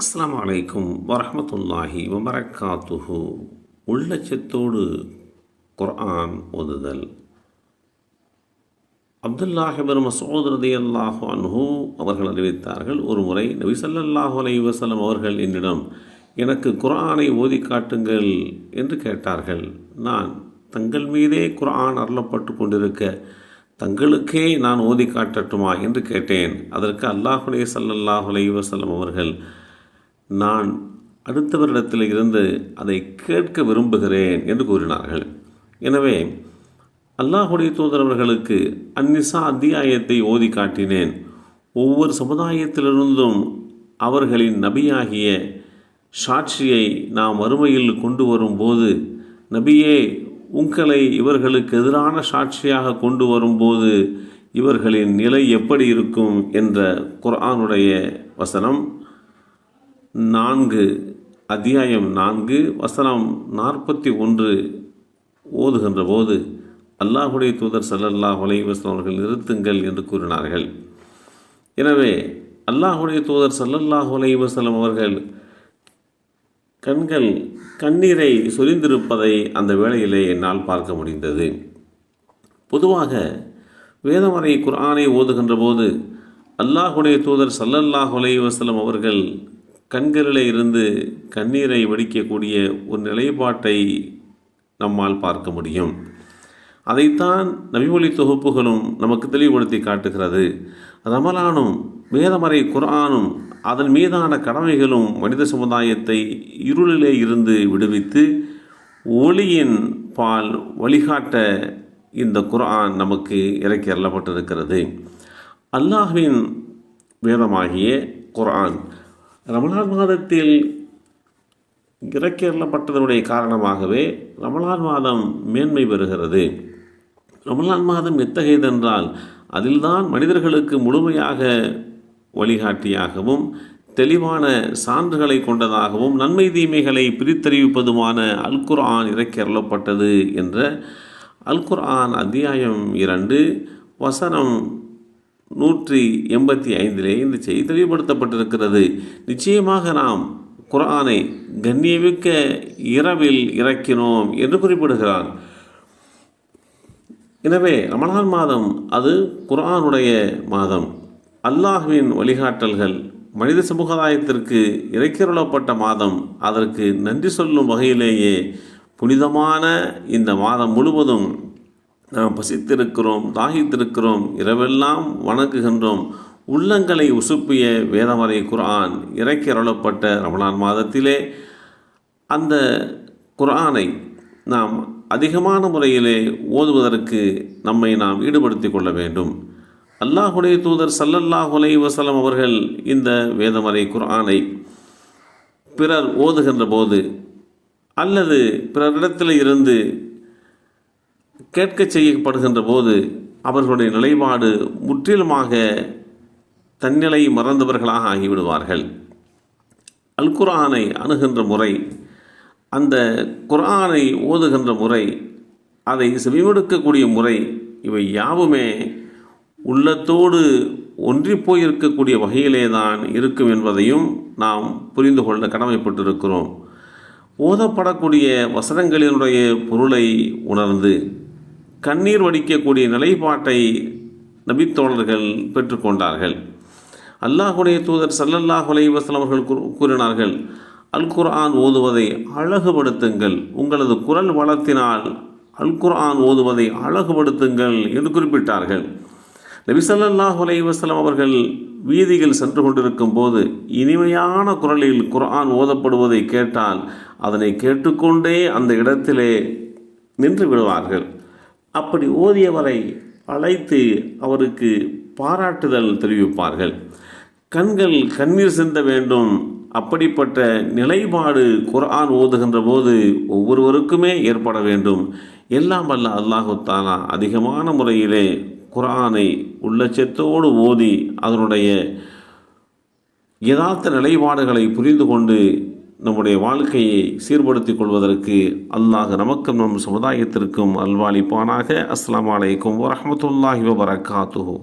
அஸ்லாம் அலைக்கும் வரமத்துல்லாஹி வபரக்காத்துஹு. உள்ளச்சத்தோடு குர்ஆன் ஓதுதல். அப்துல்லாஹிபின் மசூத் ரதியல்லாஹு அன்ஹு அவர்கள் அறிவித்தார்கள் ஒரு முறை நபி சல்லாஹு அலைஹி வசலம் அவர்கள் என்னிடம் எனக்கு குர்ஆனை ஓதி காட்டுங்கள் என்று கேட்டார்கள். நான் தங்கள் மீதே குர்ஆன் அருளப்பட்டு கொண்டிருக்க தங்களுக்கே நான் ஓதி காட்டட்டுமா? என்று கேட்டேன். அதற்கு அல்லாஹுலே சல்லல்லாஹு அலைஹி வசலம் அவர்கள் நான் அடுத்தவரிடத்தில் இருந்து அதை கேட்க விரும்புகிறேன் என்று கூறினார்கள். எனவே அல்லாஹுடைய தூதரவர்களுக்கு அந்நிசா அத்தியாயத்தை ஓதி காட்டினேன். ஒவ்வொரு சமுதாயத்திலிருந்தும் அவர்களின் நபியாகிய சாட்சியை நாம் வறுமையில் கொண்டு வரும்போது நபியே உங்களை இவர்களுக்கு எதிரான சாட்சியாக கொண்டு வரும்போது இவர்களின் நிலை எப்படி இருக்கும் என்ற குர்ஆனுடைய வசனம் நான்கு அத்தியாயம் நான்கு வசனம் நாற்பத்தி ஒன்று ஓதுகின்ற போது அல்லாஹுடைய தூதர் சல்லல்லாஹ் வலைவசம் அவர்கள் நிறுத்துங்கள் என்று கூறினார்கள். எனவே அல்லாஹுடைய தூதர் சல்லல்லாஹ் வலைவசலம் அவர்கள் கண்கள் கண்ணீரை சொரிந்திருப்பதை அந்த வேளையிலே என்னால் பார்க்க முடிந்தது. பொதுவாக வேதமறை குர்ஆனை ஓதுகின்ற போது அல்லாஹுடைய தூதர் சல்லல்லாஹ் வலைவசலம் அவர்கள் கண்களிலே இருந்து கண்ணீரை வடிக்கக்கூடிய ஒரு நிலைப்பாட்டை நம்மால் பார்க்க முடியும். அதைத்தான் நபிமொழி தொகுப்புகளும் நமக்கு தெளிவுபடுத்தி காட்டுகிறது. ரமலானும் வேதமறை குரானும் அதன் மீதான கடமைகளும் மனித சமுதாயத்தை இருளிலே இருந்து விடுவித்து ஒளியின் பால் வழிகாட்ட இந்த குரான் நமக்கு இறக்கி அருளப்பட்டிருக்கிறது அல்லாஹ்வின் வேதமாகிய குரான் ரமலான் மாதத்தில் இறக்கேறப்பட்டதனுடைய காரணமாகவே ரமலான் மாதம் மேன்மை பெறுகிறது. ரமலான் மாதம் எத்தகையதென்றால் அதில்தான் மனிதர்களுக்கு முழுமையாக வழிகாட்டியாகவும் தெளிவான சான்றுகளை கொண்டதாகவும் நன்மை தீமைகளை பிரித்தறிவிப்பதுமான அல் குர்ஆன் இறக்கி என்ற அல்குர்ஆன் அத்தியாயம் இரண்டு வசனம் நூற்றி எண்பத்தி ஐந்திலே இந்த செய்தி தெளிவுபடுத்தப்பட்டிருக்கிறது நிச்சயமாக நாம் குரானை கண்ணியமிக்க இரவில் இறக்கினோம் என்று குறிப்பிடுகிறான். எனவே ரமணான் மாதம் அது குரானுடைய மாதம். அல்லாஹுவின் வழிகாட்டல்கள் மனித சமுதாயத்திற்கு இறைக்கிருளப்பட்ட மாதம். அதற்கு நன்றி சொல்லும் வகையிலேயே புனிதமான இந்த மாதம் முழுவதும் நாம் பசித்திருக்கிறோம் தாகித்திருக்கிறோம் இரவெல்லாம் வணங்குகின்றோம். உள்ளங்களை உசுப்பிய வேதமறை குர்ஆன் இறக்கி அருளப்பட்ட ரமலான் மாதத்திலே அந்த குர்ஆனை நாம் அதிகமான முறையிலே ஓதுவதற்கு நம்மை நாம் ஈடுபடுத்தி கொள்ள வேண்டும். அல்லாஹுடைய தூதர் சல்லல்லாஹுலை வசலம் அவர்கள் இந்த வேதமறை குரானை பிறர் ஓதுகின்ற போது அல்லது பிறரிடத்தில் இருந்து கேட்க செய்யப்படுகின்ற போது அவர்களுடைய நிலைப்பாடு முற்றிலுமாக தன்னிலை மறந்தவர்களாக ஆகிவிடுவார்கள். அல் குரானை அணுகின்ற முறை அந்த குரானை ஓதுகின்ற முறை அதை செவிமடுக்கக்கூடிய முறை இவை யாவுமே உள்ளத்தோடு ஒன்றி போயிருக்கக்கூடிய வகையிலே தான் இருக்கும் என்பதையும் நாம் புரிந்து கொள்ள கடமைப்பட்டிருக்கிறோம். ஓதப்படக்கூடிய வசனங்களினுடைய பொருளை உணர்ந்து கண்ணீர் வடிக்கக்கூடிய நிலைப்பாட்டை நபித்தோழர்கள் பெற்றுக்கொண்டார்கள். அல்லாஹுடைய தூதர் சல்லல்லாஹ் அலைவசலம் அவர்கள் கூறினார்கள் அல் குர்ஆன் ஓதுவதை அழகுபடுத்துங்கள். உங்களது குரல் வளத்தினால் அல் குர்ஆன் ஓதுவதை அழகுபடுத்துங்கள் என்று குறிப்பிட்டார்கள். நபி சல்லாஹ் அலைவசலம் அவர்கள் வீதியில் சென்று கொண்டிருக்கும் போது இனிமையான குரலில் குர்ஆன் ஓதப்படுவதை கேட்டால் அதனை கேட்டுக்கொண்டே அந்த இடத்திலே நின்று விடுவார்கள். அப்படி ஓதியவரை அழைத்து அவருக்கு பாராட்டுதல் தெரிவிப்பார்கள். கண்கள் கண்ணீர் சிந்த வேண்டும். அப்படிப்பட்ட நிலைப்பாடு குரான் ஓதுகின்ற போது ஒவ்வொருவருக்குமே ஏற்பட வேண்டும். எல்லாம் வல்ல அல்லாஹு தாலா அதிகமான முறையிலே குர்ஆனை உள்ளச்சத்தோடு ஓதி அதனுடைய யதார்த்த நிலைப்பாடுகளை புரிந்து கொண்டு நம்முடைய வாழ்க்கையை சீர்படுத்திக் கொள்வதற்கு அல்லாஹ் நமக்கும் நம் சமுதாயத்திற்கும் அல்வாளிப்பானாக அஸ்லாம் வலைக்கும் வரமத்துல்லாஹி வபரகாத்துஹூ.